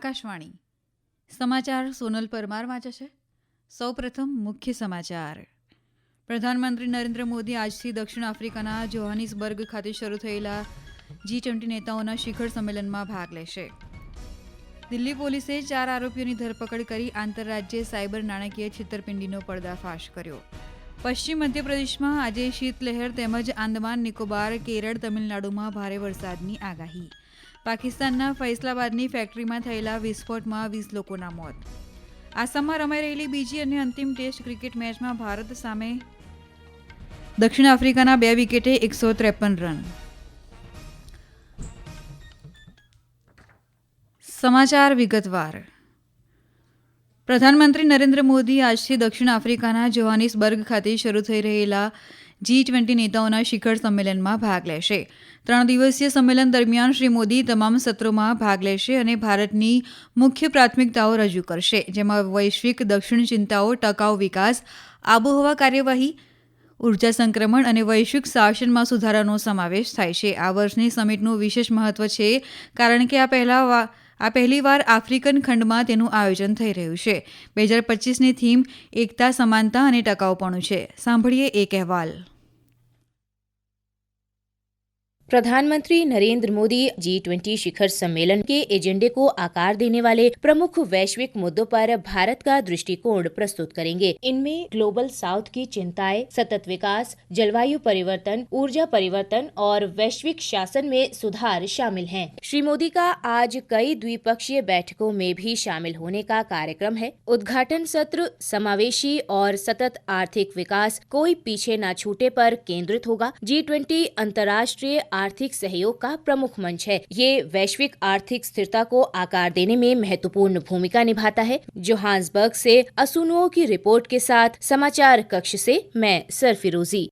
આકાશવાણી. સમાચાર સોનલ પરમાર વાંચે છે. સૌપ્રથમ મુખ્ય સમાચાર. પ્રધાનમંત્રી નરેન્દ્ર મોદી આજથી દક્ષિણ આફ્રિકાના જોહાનિસબર્ગ ખાતે શરૂ થયેલા જી ટ્વેન્ટી નેતાઓના શિખર સંમેલનમાં ભાગ લેશે. દિલ્હી પોલીસે ચાર આરોપીઓની ધરપકડ કરી આંતરરાજ્ય સાયબર નાણાકીય છેતરપિંડીનો પર્દાફાશ કર્યો. પશ્ચિમ મધ્યપ્રદેશમાં આજે શીતલહેર તેમજ આંદમાન નિકોબાર કેરળ તમિલનાડુમાં ભારે વરસાદની આગાહી. પાકિસ્તાનના ફૈસલાબાદની ફેક્ટરીમાં થયેલા વિસ્ફોટમાં વીસ લોકોના મોત. આસામમાં રમાઈ રહેલી બીજી અને અંતિમ ટેસ્ટ ક્રિકેટ મેચમાં ભારત સામે દક્ષિણ આફ્રિકાના બે વિકેટે એકસો ત્રેપન રન. સમાચાર વિગતવાર. પ્રધાનમંત્રી નરેન્દ્ર મોદી આજથી દક્ષિણ આફ્રિકાના જોહાનિસબર્ગ ખાતે શરૂ થઈ રહેલા જી ટ્વેન્ટી નેતાઓના શિખર સંમેલનમાં ભાગ લેશે. ત્રણ દિવસીય સંમેલન દરમિયાન શ્રી મોદી તમામ સત્રોમાં ભાગ લેશે અને ભારતની મુખ્ય પ્રાથમિકતાઓ રજૂ કરશે, જેમાં વૈશ્વિક દક્ષિણ ચિંતાઓ, ટકાઉ વિકાસ, આબોહવા કાર્યવાહી, ઊર્જા સંક્રમણ અને વૈશ્વિક શાસનમાં સુધારાનો સમાવેશ થાય છે. આ વર્ષની સમિટનું વિશેષ મહત્વ છે કારણ કે આ પહેલા આ પહેલીવાર આફ્રિકન ખંડમાં તેનું આયોજન થઈ રહ્યું છે. બે હજાર પચીસની થીમ એકતા, સમાનતા અને ટકાઉપણું છે. સાંભળીએ એક અહેવાલ. प्रधानमंत्री नरेंद्र मोदी जी ट्वेंटी शिखर सम्मेलन के एजेंडे को आकार देने वाले प्रमुख वैश्विक मुद्दों पर भारत का दृष्टिकोण प्रस्तुत करेंगे। इनमें ग्लोबल साउथ की चिंताएँ, सतत विकास, जलवायु परिवर्तन, ऊर्जा परिवर्तन और वैश्विक शासन में सुधार शामिल हैं। श्री मोदी का आज कई द्विपक्षीय बैठकों में भी शामिल होने का कार्यक्रम है। उद्घाटन सत्र, समावेशी और सतत आर्थिक विकास कोई पीछे न छूटे पर केंद्रित होगा। जी ट्वेंटी अंतर्राष्ट्रीय आर्थिक सहयोग का प्रमुख मंच है ये वैश्विक आर्थिक स्थिरता को आकार देने में महत्वपूर्ण भूमिका निभाता है जोहान्सबर्ग से असुनुओ की रिपोर्ट के साथ समाचार कक्ष से मैं सरफिरोजी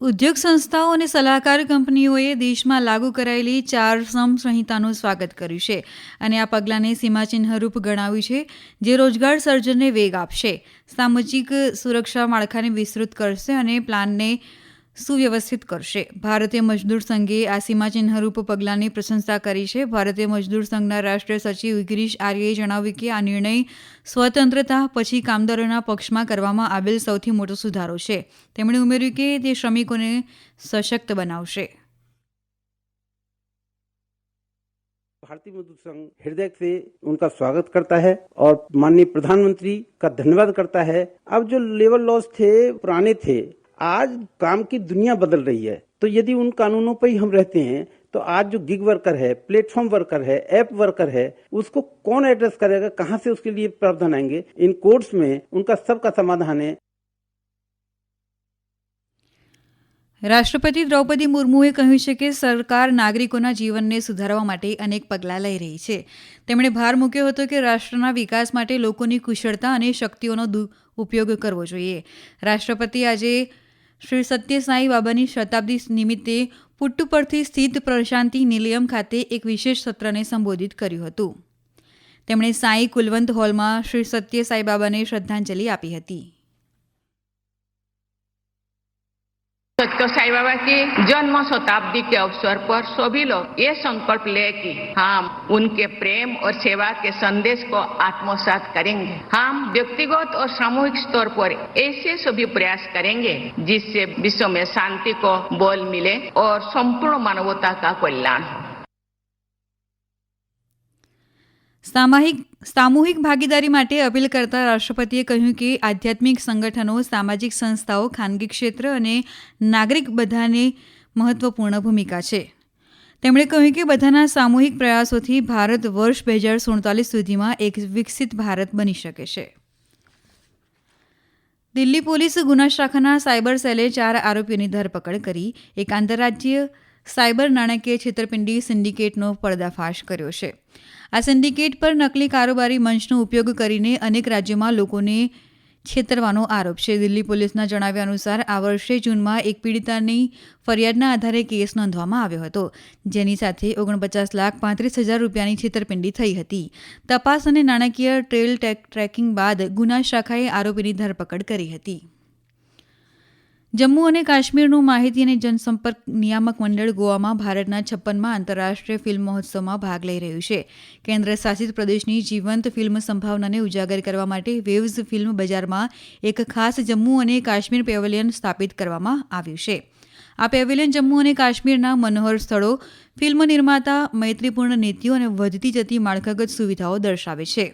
ઉદ્યોગ સંસ્થાઓ અને સલાહકાર કંપનીઓએ દેશમાં લાગુ કરાયેલી ચાર સમ સંહિતાનું સ્વાગત કર્યું છે અને આ પગલાંને સીમાચિહ્નરૂપ ગણાવ્યું છે જે રોજગાર સર્જનને વેગ આપશે સામાજિક સુરક્ષા માળખાને વિસ્તૃત કરશે અને પ્લાનને સુવ્યવસ્થિત કરશે ભારતીય મજદૂર સંઘે આ સીમાચિહ્નરૂપ પગલાંની પ્રશંસા કરી છે ભારતીય મજદૂર સંઘના રાષ્ટ્રીય સચિવ ગિરીશ આર્યએ જણાવ્યું કે આ નિર્ણય સ્વતંત્રતા પછી કામદારોના પક્ષમાં કરવામાં આવેલ સૌથી મોટો સુધારો છે તેમણે ઉમેર્યું કે તે શ્રમિકોને સશક્ત બનાવશે भारतीय मजदूर संघ हृदय से उनका स्वागत करता है और माननीय प्रधानमंत्री का धन्यवाद करता है अब जो लेबर लॉस थे पुराने थे आज काम की दुनिया बदल रही है तो यदि उन कानूनों पर ही हम रहते हैं तो आज जो गिग वर्कर है प्लेटफॉर्म वर्कर है ऐप वर्कर है उसको कौन एड्रेस करेगा कहाँ से उसके लिए प्रावधान आएंगे इन कोर्ट्स में उनका सबका समाधान है રાષ્ટ્રપતિ દ્રૌપદી મુર્મુએ કહ્યું છે કે સરકાર નાગરિકોના જીવનને સુધારવા માટે અનેક પગલાં લઈ રહી છે તેમણે ભાર મૂક્યો હતો કે રાષ્ટ્રના વિકાસ માટે લોકોની કુશળતા અને શક્તિઓનો ઉપયોગ કરવો જોઈએ રાષ્ટ્રપતિ આજે શ્રી સત્યસાંઈ બાબાની શતાબ્દી નિમિત્તે પુટ્ટુપરથી સ્થિત પ્રશાંતિ નિલયમ ખાતે એક વિશેષ સત્રને સંબોધિત કર્યું હતું. તેમણે સાંઈ કુલવંત હોલમાં શ્રી સત્ય સાંઈ બાબાને શ્રદ્ધાંજલિ આપી હતી. सत्य साई बाबा की जन्म शताब्दी के अवसर पर सभी लोग ये संकल्प ले कि हम उनके प्रेम और सेवा के संदेश को आत्मसात करेंगे। हम व्यक्तिगत और सामूहिक स्तर पर ऐसे सभी प्रयास करेंगे जिससे विश्व में शांति को बल मिले और संपूर्ण मानवता का कल्याण हो। सामूहिक સામૂહિક ભાગીદારી માટે અપીલ કરતા રાષ્ટ્રપતિએ કહ્યું કે આધ્યાત્મિક સંગઠનો, સામાજિક સંસ્થાઓ, ખાનગી ક્ષેત્ર અને નાગરિક બધાને મહત્વપૂર્ણ ભૂમિકા છે. તેમણે કહ્યું કે બધાના સામૂહિક પ્રયાસોથી ભારત વર્ષ બે હજાર સુડતાલીસ સુધીમાં એક વિકસિત ભારત બની શકે છે. દિલ્હી પોલીસ ગુના શાખાના સાયબર સેલે ચાર આરોપીઓની ધરપકડ કરી. એક આંતરરાજ્ય સાયબર નાણાકીય છેતરપિંડી સિન્ડિકેટનો પર્દાફાશ કર્યો છે. આ સિન્ડિકેટ પર નકલી કારોબારી મંચનો ઉપયોગ કરીને અનેક રાજ્યોમાં લોકોને છેતરવાનો આરોપ છે. દિલ્હી પોલીસના જણાવ્યા અનુસાર, આ વર્ષે જૂનમાં એક પીડિતાની ફરિયાદના આધારે કેસ નોંધવામાં આવ્યો હતો, જેની સાથે ઓગણપચાસ લાખ પાંત્રીસ હજાર રૂપિયાની છેતરપિંડી થઈ હતી. તપાસ અને નાણાકીય ટ્રેલ ટ્રેકિંગ બાદ ગુના શાખાએ આરોપીની ધરપકડ કરી હતી. જમ્મુ અને કાશ્મીરનું માહિતી અને જનસંપર્ક નિયામક મંડળ ગોવામાં ભારતના છપ્પનમાં આંતરરાષ્ટ્રીય ફિલ્મ મહોત્સવમાં ભાગ લઈ રહ્યું છે. કેન્દ્ર શાસિત પ્રદેશની જીવંત ફિલ્મ સંભાવનાને ઉજાગર કરવા માટે વેવ્સ ફિલ્મ બજારમાં એક ખાસ જમ્મુ અને કાશ્મીર પેવેલિયન સ્થાપિત કરવામાં આવ્યું છે. આ પેવેલિયન જમ્મુ અને કાશ્મીરના મનોહર સ્થળો, ફિલ્મ નિર્માતા, મૈત્રીપૂર્ણ નીતિઓ અને વધતી જતી માળખાગત સુવિધાઓ દર્શાવે છે.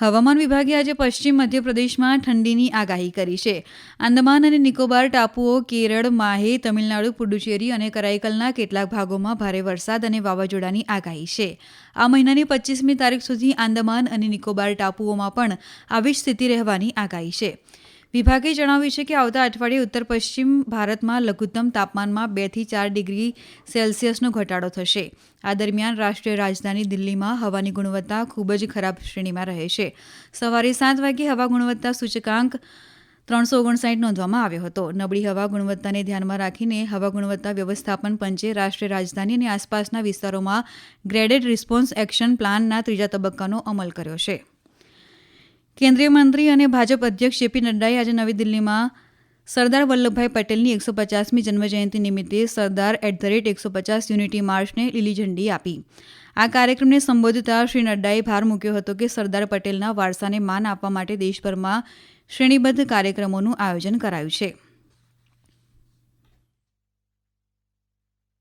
હવામાન વિભાગે આજે પશ્ચિમ મધ્યપ્રદેશમાં ઠંડીની આગાહી કરી છે. આંદમાન અને નિકોબાર ટાપુઓ, કેરળ, માહે, તમિલનાડુ, પુડુચેરી અને કરાઈકલના કેટલાક ભાગોમાં ભારે વરસાદ અને વાવાઝોડાની આગાહી છે. આ મહિનાની પચીસમી તારીખ સુધી આંદમાન અને નિકોબાર ટાપુઓમાં પણ આવી સ્થિતિ રહેવાની આગાહી છે. વિભાગે જણાવ્યું છે કે આવતા અઠવાડિયે ઉત્તર પશ્ચિમ ભારતમાં લઘુત્તમ તાપમાનમાં બેથી ચાર ડિગ્રી સેલ્સિયસનો ઘટાડો થશે. આ દરમિયાન રાષ્ટ્રીય રાજધાની દિલ્હીમાં હવાની ગુણવત્તા ખૂબ જ ખરાબ શ્રેણીમાં રહે છે. સવારે સાત વાગે હવા ગુણવત્તા સૂચકાંક ત્રણસો ઓગણસાઠ નોંધવામાં આવ્યો હતો. નબળી હવા ગુણવત્તાને ધ્યાનમાં રાખીને હવા ગુણવત્તા વ્યવસ્થાપન પંચે રાષ્ટ્રીય રાજધાની અને આસપાસના વિસ્તારોમાં ગ્રેડેડ રિસ્પોન્સ એક્શન પ્લાનના ત્રીજા તબક્કાનો અમલ કર્યો છે. કેન્દ્રીય મંત્રી અને ભાજપ અધ્યક્ષ જેપી નડ્ડાએ આજે નવી દિલ્હીમાં સરદાર વલ્લભભાઈ પટેલની એકસો પચાસમી જન્મજયંતિ નિમિત્તે સરદાર એટ ધ રેટ એકસો પચાસ યુનિટી માર્ચને લીલી ઝંડી આપી આ કાર્યક્રમને સંબોધતા શ્રી નડ્ડાએ ભાર મૂક્યો હતો કે સરદાર પટેલના વારસાને માન આપવા માટે દેશભરમાં શ્રેણીબદ્ધ કાર્યક્રમોનું આયોજન કરાયું છે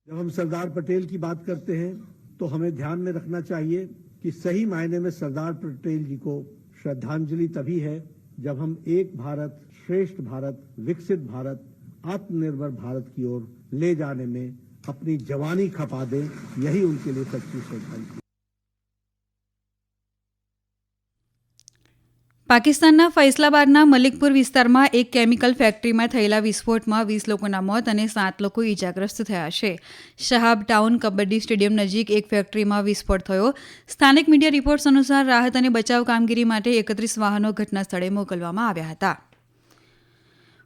जब हम सरदार पटेल की बात करते हैं तो हमें ध्यान में रखना चाहिए कि सही मायने में सरदार पटेल जी को श्रद्धांजलि तभी है जब हम एक भारत, श्रेष्ठ भारत, विकसित भारत, आत्मनिर्भर भारत की ओर ले जाने में अपनी जवानी खपा दें। यही उनके लिए सच्ची श्रद्धांजलि। પાકિસ્તાનના ફૈસલાબાદના મલિકપુર વિસ્તારમાં એક કેમિકલ ફેક્ટરીમાં થયેલા વિસ્ફોટમાં વીસ લોકોના મોત અને સાત લોકો ઇજાગ્રસ્ત થયા છે. શહાબ ટાઉન કબડ્ડી સ્ટેડિયમ નજીક એક ફેક્ટરીમાં વિસ્ફોટ થયો. સ્થાનિક મીડિયા રિપોર્ટ્સ અનુસાર રાહત અને બચાવ કામગીરી માટે એકત્રીસ વાહનો ઘટના સ્થળે મોકલવામાં આવ્યા હતા.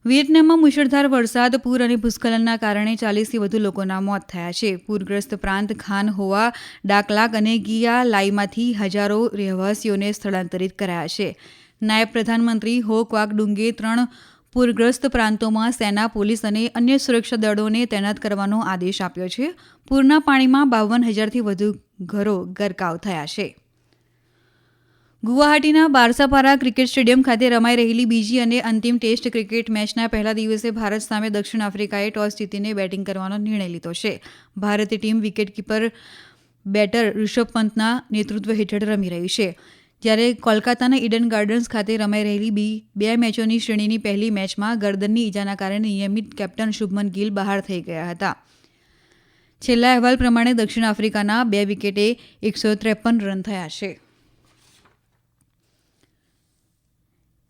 વિયેટનામમાં મુશળધાર વરસાદ, પૂર અને ભૂસ્ખલનના કારણે ચાલીસથી વધુ લોકોના મોત થયા છે. પૂરગ્રસ્ત પ્રાંત ખાન હોવા, ડાકલાક અને ગિયા લાઈમાંથી હજારો રહેવાસીઓને સ્થળાંતરિત કરાયા છે. નાયબ પ્રધાનમંત્રી હો ક્વાક ડુંગે ત્રણ પૂરગ્રસ્ત પ્રાંતોમાં સેના, પોલીસ અને અન્ય સુરક્ષા દળોને તૈનાત કરવાનો આદેશ આપ્યો છે. પૂરના પાણીમાં બાવન હજારથી વધુ ઘરો ગરકાવ થયા છે. ગુવાહાટીના બારસાપારા ક્રિકેટ સ્ટેડિયમ ખાતે રમાઈ રહેલી બીજી અને અંતિમ ટેસ્ટ ક્રિકેટ મેચના પહેલા દિવસે ભારત સામે દક્ષિણ આફ્રિકાએ ટોસ જીતીને બેટિંગ કરવાનો નિર્ણય લીધો છે. ભારતીય ટીમ વિકેટકીપર બેટર ઋષભ પંતના નેતૃત્વ હેઠળ રમી રહી છે. જ્યારે કોલકાતાના ઈડન ગાર્ડન્સ ખાતે રમાઈ રહેલી બી બે મેચોની શ્રેણીની પહેલી મેચમાં ગરદનની ઈજાના કારણે નિયમિત કેપ્ટન શુભમન ગિલ બહાર થઈ ગયા હતા. છેલ્લા અહેવાલ પ્રમાણે દક્ષિણ આફ્રિકાના બે વિકેટે એકસો ત્રેપન રન થયા છે.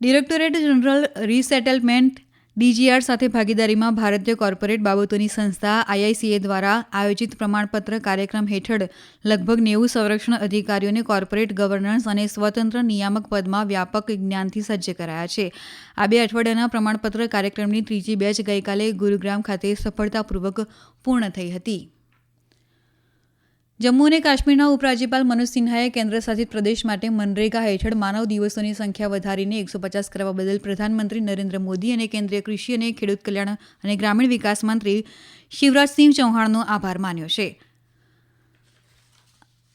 ડિરેક્ટોરેટ જનરલ રીસેટલમેન્ટ ડીજીઆર સાથે ભાગીદારીમાં ભારતીય કોર્પોરેટ બાબતોની સંસ્થા આઈઆઈસીએ દ્વારા આયોજિત પ્રમાણપત્ર કાર્યક્રમ હેઠળ લગભગ નેવું સંરક્ષણ અધિકારીઓને કોર્પોરેટ ગવર્નન્સ અને સ્વતંત્ર નિયામક પદમાં વ્યાપક જ્ઞાનથી સજ્જ કરાયા છે. આ બે અઠવાડિયાના પ્રમાણપત્ર કાર્યક્રમની ત્રીજી બેચ ગઈકાલે ગુરુગ્રામ ખાતે સફળતાપૂર્વક પૂર્ણ થઈ હતી. જમ્મુ અને કાશ્મીરના ઉપરાજ્યપાલ મનોજ સિન્હાએ કેન્દ્ર શાસિત પ્રદેશ માટે મનરેગા હેઠળ માનવ દિવસોની સંખ્યા વધારીને એકસો પચાસ કરવા બદલ પ્રધાનમંત્રી નરેન્દ્ર મોદી અને કેન્દ્રીય કૃષિ અને ખેડૂત કલ્યાણ અને ગ્રામીણ વિકાસ મંત્રી શિવરાજસિંહ ચૌહાણનો આભાર માન્યો છે.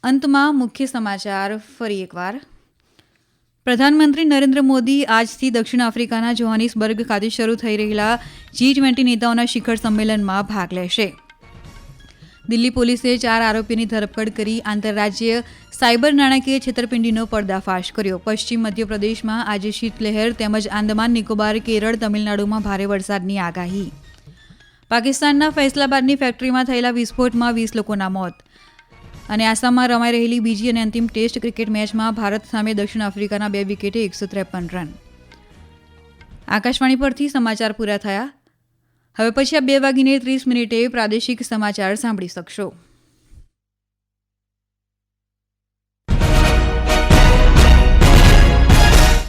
અંતમાં મુખ્ય સમાચાર ફરી એકવાર. પ્રધાનમંત્રી નરેન્દ્ર મોદી આજથી દક્ષિણ આફ્રિકાના જોહાનિસબર્ગ ખાતે શરૂ થઈ રહેલા જી ટ્વેન્ટી નેતાઓના શિખર સંમેલનમાં ભાગ લેશે. દિલ્હી પોલીસે ચાર આરોપીની ધરપકડ કરી આંતરરાજ્ય સાયબર નાણાકીય છેતરપિંડીનો પર્દાફાશ કર્યો. પશ્ચિમ મધ્યપ્રદેશમાં આજે શીતલહેર તેમજ આંદમાન, નિકોબાર, કેરળ, તમિલનાડુમાં ભારે વરસાદની આગાહી. પાકિસ્તાનના ફૈસલાબાદની ફેક્ટરીમાં થયેલા વિસ્ફોટમાં વીસ લોકોના મોત અને આસામમાં રમાઈ રહેલી બીજી અને અંતિમ ટેસ્ટ ક્રિકેટ મેચમાં ભારત સામે દક્ષિણ આફ્રિકાના બે વિકેટે એકસો ત્રેપન રન. આકાશવાણી પરથી સમાચાર પૂરા થયા. હવે પછી આ બે વાગીને ત્રીસ મિનિટે પ્રાદેશિક સમાચાર સાંભળી શકશો.